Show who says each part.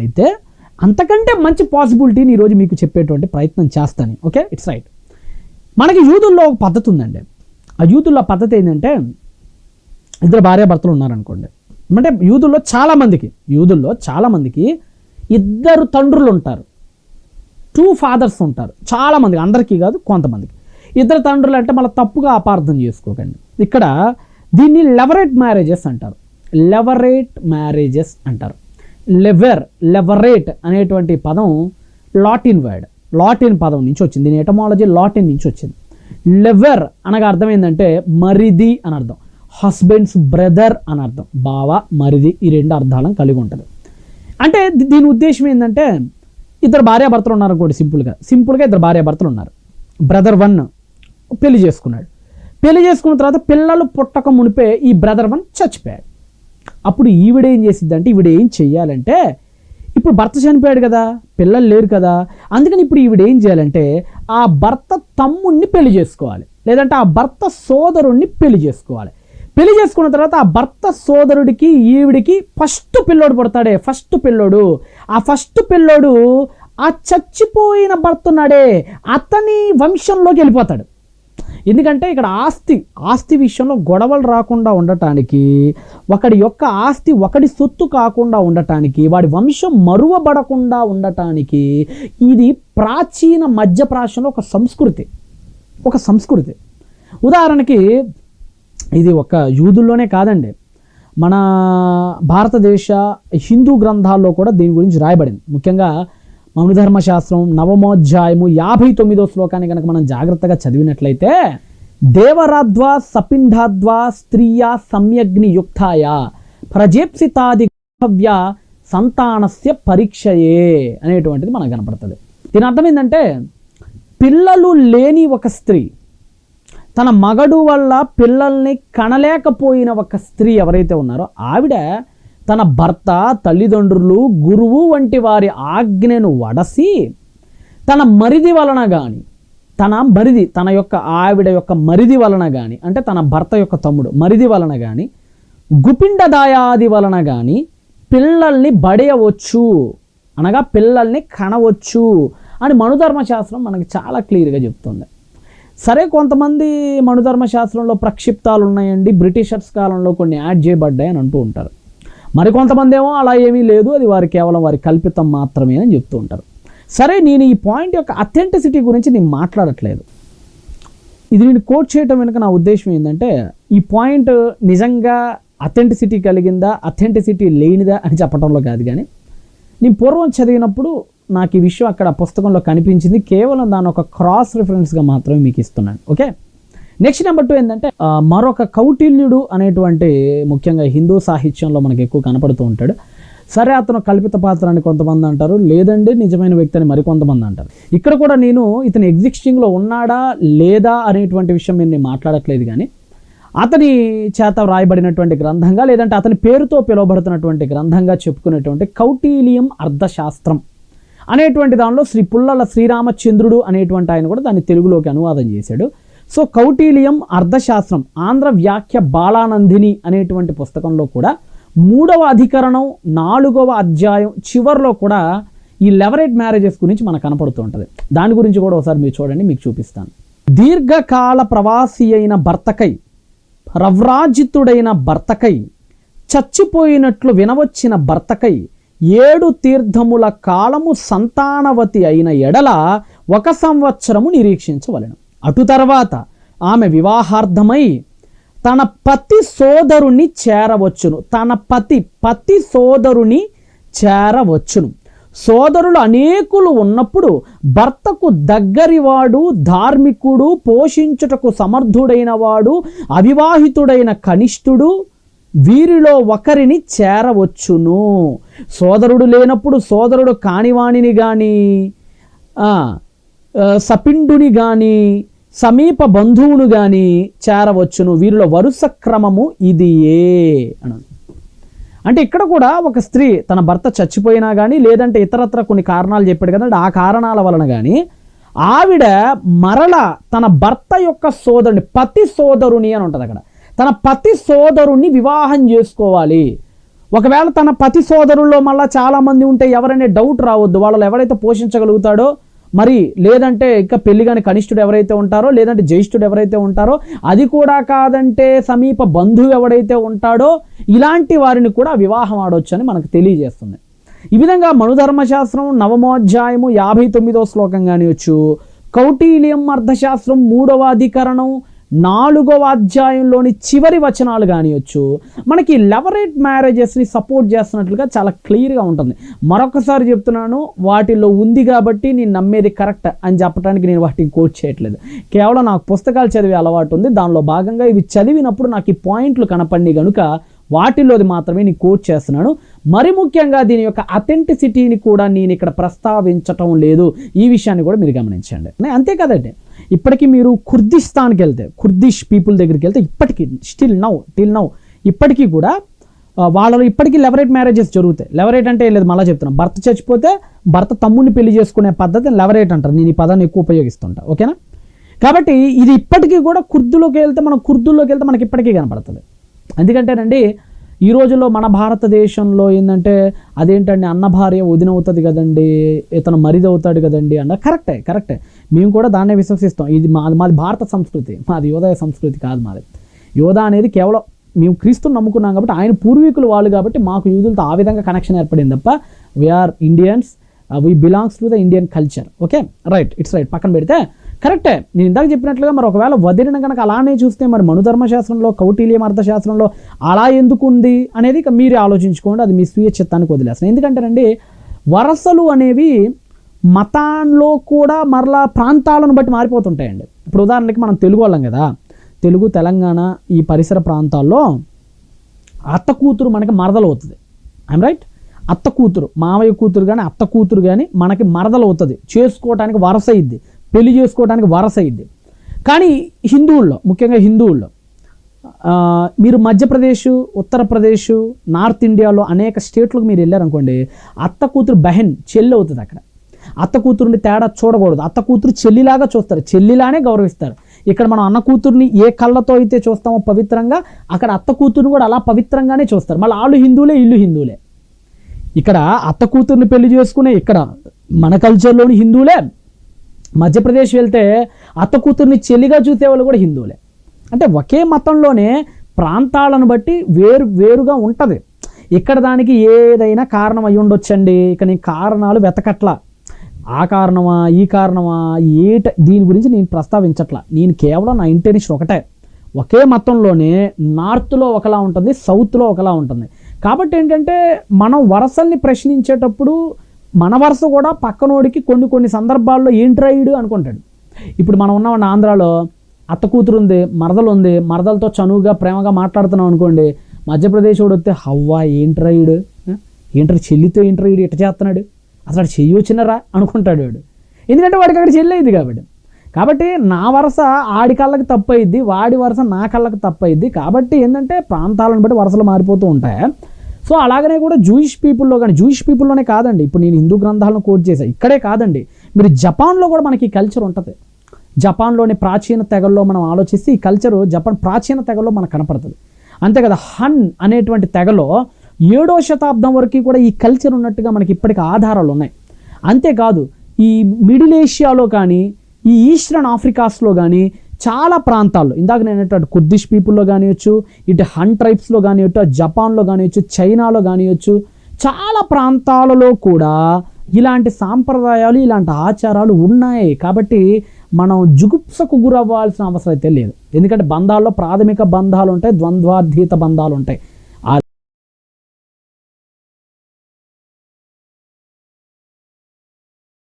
Speaker 1: అయితే అంతకంటే మంచి పాసిబిలిటీని ఈరోజు మీకు చెప్పేటువంటి ప్రయత్నం చేస్తాను. ఓకే ఇట్స్ రైట్ మనకి యూదుల్లో ఒక పద్ధతి ఉందండి. ఆ యూదుల్లో పద్ధతి ఏంటంటే ఇద్దరు భార్యాభర్తలు ఉన్నారనుకోండి. అంటే యూదుల్లో చాలామందికి యూదుల్లో చాలామందికి ఇద్దరు తండ్రులు ఉంటారు. టూ ఫాదర్స్ ఉంటారు. చాలామందికి అందరికీ కాదు కొంతమందికి. ఇద్దరు తండ్రులు అంటే మళ్ళీ తప్పుగా అపార్థం చేసుకోకండి. ఇక్కడ దీన్ని లెవరేట్ మ్యారేజెస్ అంటారు. లెవరేట్ మ్యారేజెస్ అంటారు. లెవెర్ లెవరేట్ అనేటువంటి పదం లాటిన్ వర్డ్ లాటిన్ పదం నుంచి వచ్చింది. దీని ఎటమాలజీ లాటిన్ నుంచి వచ్చింది. లెవెర్ అనగా అర్థం ఏంటంటే మరిది అని అర్థం. హస్బెండ్స్ బ్రదర్ అని అర్థం. బావ మరిది ఈ రెండు అర్థాలను కలిగి ఉంటుంది. అంటే దీని ఉద్దేశం ఏంటంటే ఇద్దరు భార్యాభర్తలు ఉన్నారు అనుకోండి సింపుల్గా. సింపుల్గా ఇద్దరు భార్యాభర్తలు ఉన్నారు. బ్రదర్ వన్ పెళ్ళి చేసుకున్నాడు. పెళ్ళి చేసుకున్న తర్వాత పిల్లలు పుట్టక మునిపే ఈ బ్రదర్ వన్ చచ్చిపోయాడు. అప్పుడు ఈవిడ ఏం చేసిద్ది అంటే ఈవిడ ఏం చెయ్యాలంటే ఇప్పుడు భర్త చనిపోయాడు కదా పిల్లలు లేరు కదా అందుకని ఇప్పుడు ఈవిడ ఏం చేయాలంటే ఆ భర్త తమ్ముణ్ణి పెళ్ళి చేసుకోవాలి. లేదంటే ఆ భర్త సోదరుణ్ణి పెళ్ళి చేసుకోవాలి. పెళ్ళి చేసుకున్న తర్వాత ఆ భర్త సోదరుడికి ఈవిడికి ఫస్ట్ పిల్లోడు పుడతాడే ఫస్ట్ పిల్లోడు. ఆ ఫస్ట్ పిల్లోడు ఆ చచ్చిపోయిన భర్త ఉన్నాడే అతని వంశంలోకి వెళ్ళిపోతాడు. ఎందుకంటే ఇక్కడ ఆస్తి ఆస్తి విషయంలో గొడవలు రాకుండా ఉండటానికి ఒకడి యొక్క ఆస్తి ఒకడి సొత్తు కాకుండా ఉండటానికి వాడి వంశం మరువబడకుండా ఉండటానికి ఇది ప్రాచీన మధ్యప్రాచ్యంలో ఒక సంస్కృతి. ఒక సంస్కృతి. ఉదాహరణకి ఇది ఒక యూదుల్లోనే కాదండి. మన భారతదేశ హిందూ గ్రంథాల్లో కూడా దీని గురించి రాయబడింది. ముఖ్యంగా మనుధర్మశాస్త్రం నవమోధ్యాయము యాభై తొమ్మిదో శ్లోకాన్ని కనుక మనం జాగ్రత్తగా చదివినట్లయితే దేవరాద్వా సపిండాద్వా స్త్రీయా సమ్యగ్ని యుక్తాయ ప్రజేప్సితాది భవ్య సంతానస్య పరీక్షయే అనేటువంటిది మనకు కనపడుతుంది. దీని అర్థం ఏంటంటే పిల్లలు లేని ఒక స్త్రీ తన మగడు వల్ల పిల్లల్ని కనలేకపోయిన ఒక స్త్రీ ఎవరైతే ఉన్నారో ఆవిడ తన భర్త తల్లిదండ్రులు గురువు వంటి వారి ఆజ్ఞను వడసి తన మరిది వలన కానీ తన మరిది తన యొక్క ఆవిడ యొక్క మరిది వలన కానీ అంటే తన భర్త యొక్క తమ్ముడు మరిది వలన కానీ గుపిండదాయాది వలన కానీ పిల్లల్ని బడేయవచ్చు. అనగా పిల్లల్ని కనవచ్చు అని మనుధర్మశాస్త్రం మనకి చాలా క్లియర్గా చెప్తుంది. సరే కొంతమంది మనుధర్మశాస్త్రంలో ప్రక్షిప్తాలు ఉన్నాయండి బ్రిటిషర్స్ కాలంలో కొన్ని యాడ్ చేయబడ్డాయి అని అంటూ ఉంటారు. మరికొంతమంది ఏమో అలా ఏమీ లేదు అది వారి కేవలం వారి కల్పితం మాత్రమే అని చెప్తూ ఉంటారు. సరే నేను ఈ పాయింట్ యొక్క అథెంటిసిటీ గురించి నేను మాట్లాడట్లేదు. ఇది నేను కోట్ చేయటం వెనుక నా ఉద్దేశం ఏంటంటే ఈ పాయింట్ నిజంగా అథెంటిసిటీ కలిగిందా అథెంటిసిటీ లేనిదా అని చెప్పడంలో కాదు కానీ నేను పూర్వం చదివినప్పుడు నాకు ఈ విషయం అక్కడ పుస్తకంలో కనిపించింది. కేవలం దాని ఒక క్రాస్ రిఫరెన్స్గా మాత్రమే మీకు ఇస్తున్నాను. ఓకే? నెక్స్ట్ నెంబర్ టూ ఏంటంటే మరొక కౌటిల్యుడు అనేటువంటి ముఖ్యంగా హిందూ సాహిత్యంలో మనకి ఎక్కువ కనపడుతూ ఉంటాడు. సరే అతను కల్పిత పాత్ర అని కొంతమంది అంటారు లేదండి నిజమైన వ్యక్తి అని మరికొంతమంది అంటారు. ఇక్కడ కూడా నేను ఇతను ఎగ్జిస్టింగ్లో ఉన్నాడా లేదా అనేటువంటి విషయం నేను మాట్లాడట్లేదు కానీ అతని చేత వ్రాయబడినటువంటి గ్రంథంగా లేదంటే అతని పేరుతో పిలువబడుతున్నటువంటి గ్రంథంగా చెప్పుకునేటువంటి కౌటీలియం అర్థశాస్త్రం అనేటువంటి దానిలో శ్రీ పుల్లల శ్రీరామచంద్రుడు అనేటువంటి ఆయన కూడా దాన్ని తెలుగులోకి అనువాదం చేశాడు. సో కౌటిల్యం అర్థశాస్త్రం ఆంధ్ర వ్యాఖ్య బాలానందిని అనేటువంటి పుస్తకంలో కూడా మూడవ అధికరణం నాలుగవ అధ్యాయం చివరిలో కూడా ఈ లెవరేట్ మ్యారేజెస్ గురించి మనకు కనపడుతూ ఉంటుంది. దాని గురించి కూడా ఒకసారి మీరు చూడండి మీకు చూపిస్తాను. దీర్ఘకాల ప్రవాసి అయిన భర్తకై రవ్రాజితుడైన భర్తకై చచ్చిపోయినట్లు వినవచ్చిన భర్తకై ఏడు తీర్థముల కాలము సంతానవతి అయిన ఎడల ఒక సంవత్సరము నిరీక్షించవలెను. అటు తర్వాత ఆమె వివాహార్థమై తన పతి సోదరుని చేరవచ్చును. తన పతి పతి సోదరుని చేరవచ్చును. సోదరులు అనేకులు ఉన్నప్పుడు భర్తకు దగ్గరివాడు ధార్మికుడు పోషించుటకు సమర్థుడైన వాడు అవివాహితుడైన కనిష్ఠుడు వీరిలో ఒకరిని చేరవచ్చును. సోదరుడు లేనప్పుడు సోదరుడు కానివాణిని కానీ సపిండుని కానీ సమీప బంధువును కానీ చేరవచ్చును. వీరిలో వరుస క్రమము ఇది ఏ అన్నాను అంటే ఇక్కడ కూడా ఒక స్త్రీ తన భర్త చచ్చిపోయినా కానీ లేదంటే ఇతరత్ర కొన్ని కారణాలు చెప్పాడు కదా ఆ కారణాల వలన కానీ ఆవిడ మరల తన భర్త యొక్క సోదరుని పతి సోదరుని అని ఉంటుంది అక్కడ. తన పతి సోదరుణ్ణి వివాహం చేసుకోవాలి. ఒకవేళ తన పతి సోదరుల్లో మళ్ళీ చాలామంది ఉంటే ఎవరనే డౌట్ రావద్దు. వాళ్ళు ఎవరైతే పోషించగలుగుతాడో మరి లేదంటే ఇంకా పెళ్ళి కాని కనిష్ఠుడు ఎవరైతే ఉంటారో లేదంటే జ్యేష్ఠుడు ఎవరైతే ఉంటారో అది కూడా కాదంటే సమీప బంధువు ఎవరైతే ఉంటాడో ఇలాంటి వారిని కూడా వివాహం ఆడొచ్చు అని మనకు తెలియజేస్తుంది. ఈ విధంగా మనుధర్మశాస్త్రం నవమోధ్యాయము యాభై తొమ్మిదో శ్లోకం కానివచ్చు కౌటీల్యం అర్థశాస్త్రం మూడవ అధికరణం నాలుగవ అధ్యాయంలోని చివరి వచనాలు కానివచ్చు మనకి లెవరేట్ మ్యారేజెస్ని సపోర్ట్ చేస్తున్నట్లుగా చాలా క్లియర్గా ఉంటుంది. మరొకసారి చెప్తున్నాను వాటిలో ఉంది కాబట్టి నేను నమ్మేది కరెక్ట్ అని చెప్పడానికి నేను వాటిని కోట్ చేయట్లేదు. కేవలం నాకు పుస్తకాలు చదివే అలవాటు ఉంది. దానిలో భాగంగా ఇవి చదివినప్పుడు నాకు ఈ పాయింట్లు కనపడి కనుక వాటిలోది మాత్రమే నేను కోట్ చేస్తున్నాను. మరి ముఖ్యంగా దీని యొక్క అథెంటిసిటీని కూడా నేను ఇక్కడ ప్రస్తావించటం లేదు. ఈ విషయాన్ని కూడా మీరు గమనించండి. అంతే కదండి? ఇప్పటికీ మీరు కుర్దిస్తాన్కి వెళ్తే కుర్దిష్ పీపుల్ దగ్గరికి వెళ్తే ఇప్పటికీ స్టిల్ నౌ టిల్ నౌ ఇప్పటికీ కూడా వాళ్ళలో ఇప్పటికీ లెవరేట్ మ్యారేజెస్ జరుగుతాయి. లెవరేట్ అంటే లేదు మళ్ళీ చెప్తున్నాను భర్త చచ్చిపోతే భర్త తమ్ముడిని పెళ్ళి చేసుకునే పద్ధతి లెవరేట్ అంటారు. నేను ఈ పదాన్ని ఎక్కువ ఉపయోగిస్తుంటా. ఓకేనా? కాబట్టి ఇది ఇప్పటికీ కూడా కుర్దులోకి వెళ్తే మనం కుర్దుల్లోకి వెళ్తే మనకి ఇప్పటికీ కనపడుతుంది ఎందుకంటేనండి ఈ రోజుల్లో మన భారతదేశంలో ఏంటంటే అదేంటండి అన్న భార్య వదిన కదండి ఇతను మరిదవుతాడు కదండి అన్న కరెక్టే కరెక్టే. మేము కూడా దాన్నే విశ్వసిస్తాం. ఇది మాది మాది భారత సంస్కృతి. మాది యోదయ సంస్కృతి కాదు మాది. యోధ అనేది కేవలం మేము క్రీస్తుని నమ్ముకున్నాం కాబట్టి ఆయన పూర్వీకులు వాళ్ళు కాబట్టి మాకు యూదులతో ఆ విధంగా కనెక్షన్ ఏర్పడింది తప్ప we are Indians we belongs to the Indian culture okay right it's right పక్కన పెడితే కరెక్టే నేను ఇందాక చెప్పినట్లుగా మరి ఒకవేళ వదిలిన కనుక అలానే చూస్తే మరి మనుధర్మశాస్త్రంలో కౌటిల్యం అర్థశాస్త్రంలో అలా ఎందుకు ఉంది అనేది ఇక మీరే ఆలోచించుకోండి. అది మీ స్వీయ చిత్తానికి వదిలేస్తాను. ఎందుకంటేనండి వరసలు అనేవి మతాల్లో కూడా మరలా ప్రాంతాలను బట్టి మారిపోతుంటాయండి. ఇప్పుడు ఉదాహరణకి మనం తెలుగు వాళ్ళం కదా తెలుగు తెలంగాణ ఈ పరిసర ప్రాంతాల్లో అత్త కూతురు మనకి మరదలు అవుతుంది ఐమ్ రైట్ అత్త కూతురు మావయ్య కూతురు కానీ అత్త కూతురు కానీ మనకి మరదలు అవుతుంది చేసుకోవడానికి వరస అయ్యిద్ది పెళ్ళి చేసుకోవడానికి వరస అయ్యిద్ది కానీ హిందువుల్లో ముఖ్యంగా హిందువుల్లో మీరు మధ్యప్రదేశ్ ఉత్తరప్రదేశ్ నార్త్ ఇండియాలో అనేక స్టేట్లకు మీరు వెళ్ళారనుకోండి అత్త కూతురు బహెన్ చెల్లి అవుతుంది అక్కడ. అత్త కూతురుని తేడా చూడకూడదు. అత్త కూతురు చెల్లిలాగా చూస్తారు. చెల్లిలానే గౌరవిస్తారు. ఇక్కడ మనం అన్న కూతుర్ని ఏ కళ్ళతో అయితే చూస్తామో పవిత్రంగా అక్కడ అత్త కూతురుని కూడా అలా పవిత్రంగానే చూస్తారు. మళ్ళీ వాళ్ళు హిందువులే ఇల్లు హిందువులే. ఇక్కడ అత్త కూతుర్ని పెళ్ళి చేసుకునే ఇక్కడ మన కల్చర్లోని హిందువులే. మధ్యప్రదేశ్ వెళ్తే అత్త కూతుర్ని చెల్లిగా చూసేవాళ్ళు కూడా హిందువులే. అంటే ఒకే మతంలోనే ప్రాంతాలను బట్టి వేరు వేరుగా ఉంటుంది. ఇక్కడ దానికి ఏదైనా కారణం అయ్యి ఉండొచ్చండి ఇక నేను కారణాలు వెతకట్లా. ఆ కారణమా ఈ కారణమా ఏట దీని గురించి నేను ప్రస్తావించట్లా. నేను కేవలం నా ఇంటెన్షన్ ఒకటే. ఒకే మతంలోనే నార్త్లో ఒకలా ఉంటుంది సౌత్లో ఒకలా ఉంటుంది. కాబట్టి ఏంటంటే మనం వరసల్ని ప్రశ్నించేటప్పుడు మన వరుస కూడా పక్కనోడికి కొన్ని కొన్ని సందర్భాల్లో ఏంట్రాయిడు అనుకుంటాడు. ఇప్పుడు మనం ఉన్నామండి ఆంధ్రాలో అత్త కూతురు ఉంది మరదలు ఉంది మరదలతో చనువుగా ప్రేమగా మాట్లాడుతున్నాం అనుకోండి మధ్యప్రదేశ్ వాడు వస్తే హవ్వా ఏంట్రాయిడు ఏంటర్ చెల్లితో ఏంట్రాయిడు ఇట చేస్తున్నాడు అసలు వాడు చెయ్యొచ్చినరా అనుకుంటాడు వాడు. ఎందుకంటే వాడికి అక్కడ చెల్లేదు కాబట్టి. కాబట్టి నా వరుస ఆడి కళ్ళకి తప్పు అయింది వాడి వరుస నా కళ్ళకి తప్పు అయింది కాబట్టి ఏంటంటే ప్రాంతాలను బట్టి వరుసలు మారిపోతూ ఉంటాయి? సో అలాగనే కూడా జూయిష్ పీపుల్లో కానీ జూయిష్ పీపుల్లోనే కాదండి. ఇప్పుడు నేను హిందూ గ్రంథాలను కోట్ చేశాను ఇక్కడే కాదండి. మీరు జపాన్లో కూడా మనకి కల్చర్ ఉంటుంది. జపాన్లోని ప్రాచీన తెగల్లో మనం ఆలోచిస్తే ఈ కల్చరు జపాన్ ప్రాచీన తెగల్లో మనకు కనపడుతుంది. అంతే కదా హన్ అనేటువంటి తెగలో ఏడో శతాబ్దం వరకు కూడా ఈ కల్చర్ ఉన్నట్టుగా మనకి ఇప్పటికి ఆధారాలు ఉన్నాయి. అంతేకాదు ఈ మిడిల్ ఏషియాలో కానీ ఈ ఈస్టర్న్ ఆఫ్రికాస్లో కానీ చాలా ప్రాంతాల్లో ఇందాక నేను అన్నట్టు కుర్దిష్ పీపుల్లో కానివచ్చు ఇటు హన్ ట్రైబ్స్లో కానివచ్చు జపాన్లో కానివచ్చు చైనాలో కానివచ్చు చాలా ప్రాంతాలలో కూడా ఇలాంటి సాంప్రదాయాలు ఇలాంటి ఆచారాలు ఉన్నాయి. కాబట్టి మనం జుగుప్సకు గురవ్వాల్సిన అవసరం అయితే లేదు. ఎందుకంటే బంధాల్లో ప్రాథమిక బంధాలు ఉంటాయి ద్వంద్వాధీత బంధాలు ఉంటాయి.